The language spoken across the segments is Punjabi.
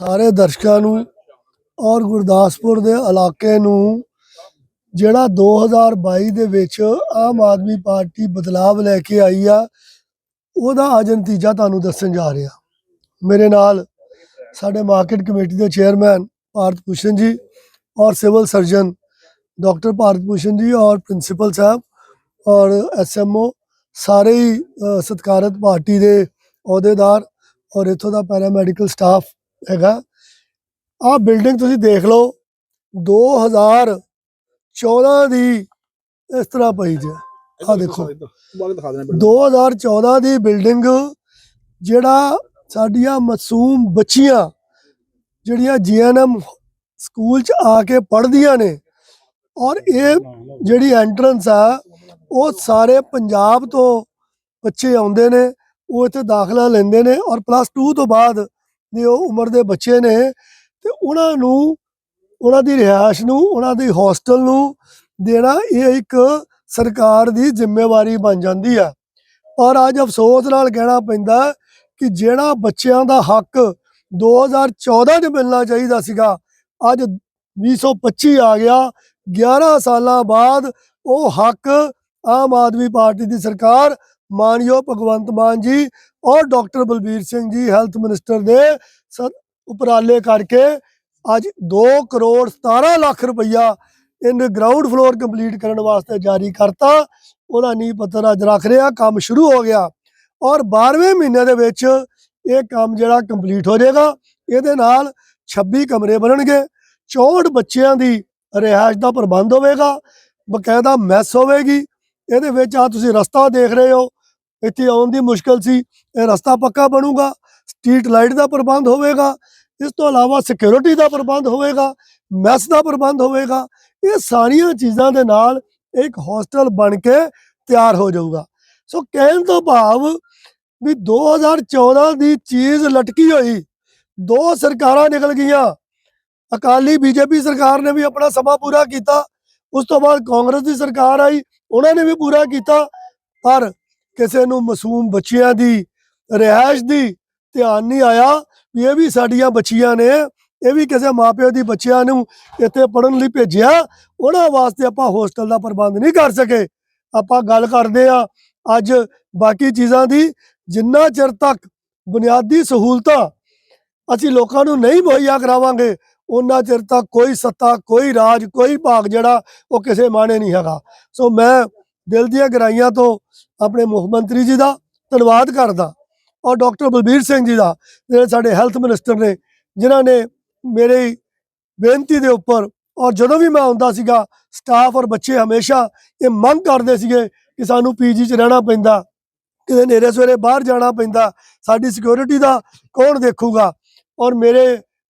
ਸਾਰੇ ਦਰਸ਼ਕਾਂ ਨੂੰ ਔਰ ਗੁਰਦਾਸਪੁਰ ਦੇ ਇਲਾਕੇ ਨੂੰ ਜਿਹੜਾ 2022 ਦੇ ਵਿੱਚ ਆਮ ਆਦਮੀ ਪਾਰਟੀ ਬਦਲਾਵ ਲੈ ਕੇ ਆਈ ਆ ਉਹਦਾ ਅੱਜ ਨਤੀਜਾ ਤੁਹਾਨੂੰ ਦੱਸਣ ਜਾ ਰਿਹਾ। ਮੇਰੇ ਨਾਲ ਸਾਡੇ ਮਾਰਕੀਟ ਕਮੇਟੀ ਦੇ ਚੇਅਰਮੈਨ ਭਾਰਤ ਭੂਸ਼ਣ ਜੀ ਔਰ civil surgeon doctor Bharat Bhushan ji ਔਰ ਪ੍ਰਿੰਸੀਪਲ ਸਾਹਿਬ ਔਰ ਐਸਐਮਓ ਸਾਰੇ ਹੀ ਅ, ਸਤਿਕਾਰਤ ਪਾਰਟੀ ਦੇ ਅਹੁਦੇਦਾਰ ਔਰ ਇੱਥੋਂ ਦਾ ਪੈਰਾਮੈਡੀਕਲ ਸਟਾਫ ਹੈਗਾ। ਆਹ ਬਿਲਡਿੰਗ ਤੁਸੀਂ ਦੇਖ ਲਓ 2014 ਦੀ ਇਸ ਤਰ੍ਹਾਂ ਪਈ ਜੇ। ਆਹ ਦੇਖੋ। ਬਾਗ ਦਿਖਾ ਦੇਣਾ 2014 ਦੀ ਬਿਲਡਿੰਗ ਜਿਹੜਾ ਸਾਡੀਆਂ ਮਾਸੂਮ ਬੱਚੀਆਂ ਜਿਹੜੀਆਂ ਜੀਐਨਐਮ ਸਕੂਲ ਚ ਆ ਕੇ ਪੜ੍ਹਦੀਆਂ ਨੇ ਔਰ ਇਹ ਜਿਹੜੀ ਐਂਟਰੈਂਸ ਆ ਉਹ ਸਾਰੇ ਪੰਜਾਬ ਤੋਂ ਬੱਚੇ ਆਉਂਦੇ ਨੇ ਉਹ ਇੱਥੇ ਦਾਖਲਾ ਲੈਂਦੇ ਨੇ ਔਰ ਪਲੱਸ 2 ਤੋਂ ਬਾਅਦ ਦੇ ਉਹ ਉਮਰ ਦੇ ਬੱਚੇ ਨੇ ਤੇ ਉਹਨਾਂ ਨੂੰ, ਉਹਨਾਂ ਦੀ ਰਿਹਾਇਸ਼ ਨੂੰ, ਉਹਨਾਂ ਦੀ ਹੋਸਟਲ ਨੂੰ ਦੇਣਾ ਇਹ ਇੱਕ ਸਰਕਾਰ ਦੀ ਜ਼ਿੰਮੇਵਾਰੀ ਬਣ ਜਾਂਦੀ ਆ। ਪਰ ਅੱਜ ਅਫਸੋਸ ਨਾਲ ਕਹਿਣਾ ਪੈਂਦਾ ਕਿ ਜਿਹੜਾ ਬੱਚਿਆਂ ਦਾ ਹੱਕ 2014 ਚ ਮਿਲਣਾ ਚਾਹੀਦਾ ਸੀਗਾ, ਅੱਜ 2025 ਆ ਗਿਆ 11 ਸਾਲਾਂ ਬਾਅਦ ਉਹ ਹੱਕ ਆਮ ਆਦਮੀ ਪਾਰਟੀ ਦੀ ਸਰਕਾਰ ਮਾਨਯੋਗ ਭਗਵੰਤ ਮਾਨ ਜੀ ਔਰ doctor Balbir Singh ji, health minister ਦੇ ਸ- ਉਪਰਾਲੇ ਕਰਕੇ ਅੱਜ 2 ਕਰੋੜ 17 ਲੱਖ ਰੁਪਈਆ ਇਹਨੇ ਗਰਾਊਂਡ ਫਲੋਰ ਕੰਪਲੀਟ ਕਰਨ ਵਾਸਤੇ ਜਾਰੀ ਕਰਤਾ। ਉਹਦਾ ਨੀਂਹ ਪੱਤਰ ਅੱਜ ਰੱਖ ਰਿਹਾ ਕੰਮ ਸ਼ੁਰੂ ਹੋ ਗਿਆ। ਔਰ 12ਵੇਂ ਮਹੀਨੇ ਦੇ ਵਿੱਚ ਇਹ ਕੰਮ ਜਿਹੜਾ ਕੰਪਲੀਟ ਹੋ ਜਾਏਗਾ, ਇਹਦੇ ਨਾਲ 26 ਕਮਰੇ ਬਣਨਗੇ। 64 ਬੱਚਿਆਂ ਦੀ ਰਿਹਾਇਸ਼ ਦਾ ਪ੍ਰਬੰਧ ਹੋਵੇਗਾ, ਬਕਾਇਦਾ ਮੈਸ ਹੋਵੇਗੀ। ਇਹਦੇ ਵਿੱਚ ਆ ਤੁਸੀਂ ਰਸਤਾ ਦੇਖ ਰਹੇ ਹੋ। ਇੱਥੇ ਆਉਣ ਦੀ ਮੁਸ਼ਕਲ ਸੀ, ਇਹ ਰਸਤਾ ਪੱਕਾ ਬਣੂਗਾ, ਸਟਰੀਟ ਲਾਈਟ ਦਾ ਪ੍ਰਬੰਧ ਹੋਵੇਗਾ, ਇਸ ਤੋਂ ਇਲਾਵਾ ਸਿਕਿਉਰਿਟੀ ਦਾ ਪ੍ਰਬੰਧ ਹੋਵੇਗਾ ਮੈਸ ਦਾ ਪ੍ਰਬੰਧ ਹੋਵੇਗਾ, ਇਹ ਸਾਰੀਆਂ ਚੀਜ਼ਾਂ ਦੇ ਨਾਲ ਇੱਕ ਹੋਸਟਲ ਬਣ ਕੇ ਤਿਆਰ ਹੋ ਜਾਊਗਾ। ਸੋ ਕਹਿਣ ਤੋਂ ਭਾਵ ਵੀ 2014 ਦੀ ਚੀਜ਼ ਲਟਕੀ ਹੋਈ, ਦੋ ਸਰਕਾਰਾਂ ਨਿਕਲ ਗਈਆਂ, ਅਕਾਲੀ ਬੀਜੇਪੀ ਸਰਕਾਰ ਨੇ ਵੀ ਆਪਣਾ ਸਮਾਂ ਪੂਰਾ ਕੀਤਾ, ਉਸ ਤੋਂ ਬਾਅਦ ਕਾਂਗਰਸ ਦੀ ਸਰਕਾਰ ਆਈ, ਉਹਨਾਂ ਨੇ ਵੀ ਪੂਰਾ ਕੀਤਾ, ਪਰ ਕਿਸੇ ਨੂੰ ਮਾਸੂਮ ਬੱਚਿਆਂ ਦੀ ਰਿਹਾਇਸ਼ ਦੀ ਧਿਆਨ ਨਹੀਂ ਆਇਆ ਵੀ ਇਹ ਵੀ ਸਾਡੀਆਂ ਬੱਚੀਆਂ ਨੇ, ਇਹ ਵੀ ਕਿਸੇ ਮਾਪਿਓ ਦੀ ਬੱਚਿਆਂ ਨੂੰ ਇੱਥੇ ਪੜਨ ਲਈ ਭੇਜਿਆ, ਉਹਨਾਂ ਵਾਸਤੇ ਆਪਾਂ ਹੋਸਟਲ ਦਾ ਪ੍ਰਬੰਧ ਨਹੀਂ ਕਰ ਸਕੇ। ਆਪਾਂ ਗੱਲ ਕਰਦੇ ਆ ਅੱਜ ਬਾਕੀ ਚੀਜ਼ਾਂ ਦੀ, ਜਿੰਨਾ ਚਿਰ ਤੱਕ ਬੁਨਿਆਦੀ ਸਹੂਲਤਾਂ ਅਸੀਂ ਲੋਕਾਂ ਨੂੰ ਨਹੀਂ ਮੁਹੱਈਆ ਕਰਾਵਾਂਗੇ, ਉਹਨਾਂ ਚਿਰ ਤੱਕ ਕੋਈ ਸੱਤਾ, ਕੋਈ ਰਾਜ, ਕੋਈ ਭਾਗ ਜਿਹੜਾ ਉਹ ਕਿਸੇ ਮਾਣੇ ਨਹੀਂ ਹੈਗਾ। ਸੋ ਮੈਂ ਦਿਲ ਦੀਆਂ ਗਹਿਰਾਈਆਂ ਤੋਂ ਆਪਣੇ ਮੁੱਖ ਮੰਤਰੀ ਜੀ ਦਾ ਧੰਨਵਾਦ ਕਰਦਾ ਔਰ ਡਾਕਟਰ ਬਲਬੀਰ ਸਿੰਘ ਜੀ ਦਾ ਜਿਹੜੇ ਸਾਡੇ ਹੈਲਥ ਮਿਨਿਸਟਰ ਨੇ ਜਿਨ੍ਹਾਂ ਨੇ ਮੇਰੀ ਬੇਨਤੀ ਦੇ ਉੱਪਰ ਔਰ ਜਦੋਂ ਵੀ ਮੈਂ ਆਉਂਦਾ ਸੀਗਾ ਸਟਾਫ ਔਰ ਬੱਚੇ ਹਮੇਸ਼ਾ ਇਹ ਮੰਗ ਕਰਦੇ ਸੀਗੇ ਕਿ ਸਾਨੂੰ ਪੀਜੀ 'ਚ ਰਹਿਣਾ ਪੈਂਦਾ ਕਿਤੇ ਨੇਰੇ ਸਵੇਰੇ ਬਾਹਰ ਜਾਣਾ ਪੈਂਦਾ ਸਾਡੀ ਸਿਕਿਉਰਿਟੀ ਦਾ ਕੌਣ ਦੇਖੂਗਾ ਔਰ ਮੇਰੇ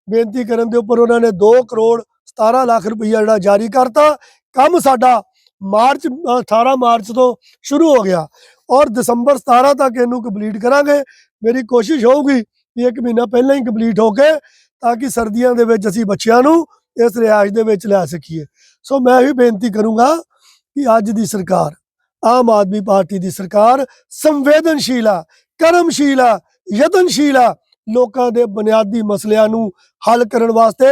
ਬੇਨਤੀ ਕਰਨ ਦੇ ਉੱਪਰ ਉਹਨਾਂ ਨੇ 2 ਕਰੋੜ 17 ਲੱਖ ਰੁਪਈਆ ਜਿਹੜਾ ਜਾਰੀ ਕਰਤਾ ਕੰਮ ਸਾਡਾ ਮਾਰਚ ਅ, 18 ਮਾਰਚ ਤੋਂ ਸ਼ੁਰੂ ਹੋ ਗਿਆ ਔਰ ਦਸੰਬਰ 17 ਤੱਕ ਇਹਨੂੰ ਕੰਪਲੀਟ ਕਰਾਂਗੇ। ਮੇਰੀ ਕੋਸ਼ਿਸ਼ ਹੋਊਗੀ ਕਿ ਇੱਕ ਮਹੀਨਾ ਪਹਿਲਾਂ ਹੀ ਕੰਪਲੀਟ ਹੋ ਕੇ ਤਾਂ ਕਿ ਸਰਦੀਆਂ ਦੇ ਵਿੱਚ ਅਸੀਂ ਬੱਚਿਆਂ ਨੂੰ ਇਸ ਰਿਆਜ ਦੇ ਵਿੱਚ ਲਿਆ ਸਕੀਏ। ਸੋ ਮੈਂ ਵੀ ਬੇਨਤੀ ਕਰੂੰਗਾ ਕਿ ਅੱਜ ਦੀ ਸਰਕਾਰ ਆਮ ਆਦਮੀ ਪਾਰਟੀ ਦੀ ਸਰਕਾਰ ਸੰਵੇਦਨਸ਼ੀਲ ਆ ਕਰਮਸ਼ੀਲ ਆ ਯਤਨਸ਼ੀਲ ਆ ਲੋਕਾਂ ਦੇ ਬੁਨਿਆਦੀ ਮਸਲਿਆਂ ਨੂੰ ਹੱਲ ਕਰਨ ਵਾਸਤੇ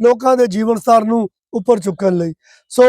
ਲੋਕਾਂ ਦੇ ਜੀਵਨ ਸਤਰ ਨੂੰ ਉੱਪਰ ਚੁੱਕਣ ਲਈ। ਸੋ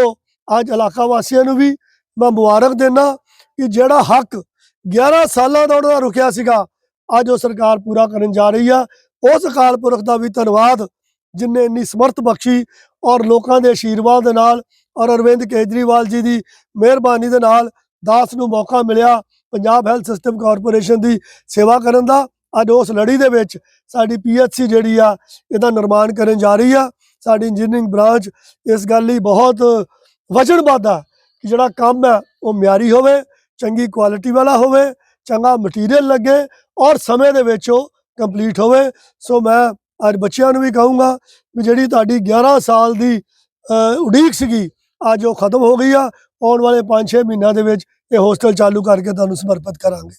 ਅੱਜ ਇਲਾਕਾ ਵਾਸੀਆਂ ਨੂੰ ਵੀ ਮੈਂ ਮੁਬਾਰਕ ਦੇਣਾ ਕਿ ਜਿਹੜਾ ਹੱਕ 11 ਸਾਲਾਂ ਦਾ ਉਹਨਾਂ ਦਾ ਰੁਕਿਆ ਸੀਗਾ, ਅੱਜ ਉਹ ਸਰਕਾਰ ਪੂਰਾ ਕਰਨ ਜਾ ਰਹੀ ਆ। ਉਸ ਅਕਾਲ ਪੁਰਖ ਦਾ ਵੀ ਧੰਨਵਾਦ, ਜਿਨੇ ਇੰਨੀ ਸਮਰਥ ਬਖਸ਼ੀ ਔਰ ਲੋਕਾਂ ਦੇ ਆਸ਼ੀਰਵਾਦ ਦੇ ਨਾਲ ਔਰ ਅਰਵਿੰਦ ਕੇਜਰੀਵਾਲ ਜੀ ਦੀ ਮਿਹਰਬਾਨੀ ਦੇ ਨਾਲ ਦਾਸ ਨੂੰ ਮੌਕਾ ਮਿਲਿਆ ਪੰਜਾਬ ਹੈਲਥ ਸਿਸਟਮ ਕਾਰਪੋਰੇਸ਼ਨ ਦੀ ਸੇਵਾ ਕਰਨ ਦਾ। ਅੱਜ ਉਸ ਲੜੀ ਦੇ ਵਿੱਚ ਸਾਡੀ ਪੀਐਚਸੀ ਜਿਹੜੀ ਆ, ਇਹਦਾ ਨਿਰਮਾਣ ਕਰਨ ਜਾ ਰਹੀ ਆ। ਸਾਡੀ ਇੰਜੀਨੀਅਰਿੰਗ ਬ੍ਰਾਂਚ ਇਸ ਗੱਲ ਲਈ ਬਹੁਤ ਵਚਨਬੱਧ ਆ ਕਿ ਜਿਹੜਾ ਕੰਮ ਹੈ ਉਹ ਮਿਆਰੀ ਹੋਵੇ ਚੰਗੀ ਕੁਆਲਿਟੀ ਵਾਲਾ ਹੋਵੇ ਚੰਗਾ ਮਟੀਰੀਅਲ ਲੱਗੇ ਔਰ ਸਮੇਂ ਦੇ ਵਿੱਚ ਉਹ ਕੰਪਲੀਟ ਹੋਵੇ ਸੋ ਮੈਂ ਅੱਜ ਬੱਚਿਆਂ ਨੂੰ ਵੀ ਕਹੂੰਗਾ ਵੀ ਜਿਹੜੀ ਤੁਹਾਡੀ 11 ਸਾਲ ਦੀ ਅ, ਉਡੀਕ ਸੀਗੀ ਅੱਜ ਉਹ ਖਤਮ ਹੋ ਗਈ ਆ ਆਉਣ ਵਾਲੇ 5-6 ਮਹੀਨਿਆਂ ਦੇ ਵਿੱਚ ਇਹ ਹੋਸਟਲ ਚਾਲੂ ਕਰਕੇ ਤੁਹਾਨੂੰ ਸਮਰਪਿਤ ਕਰਾਂਗੇ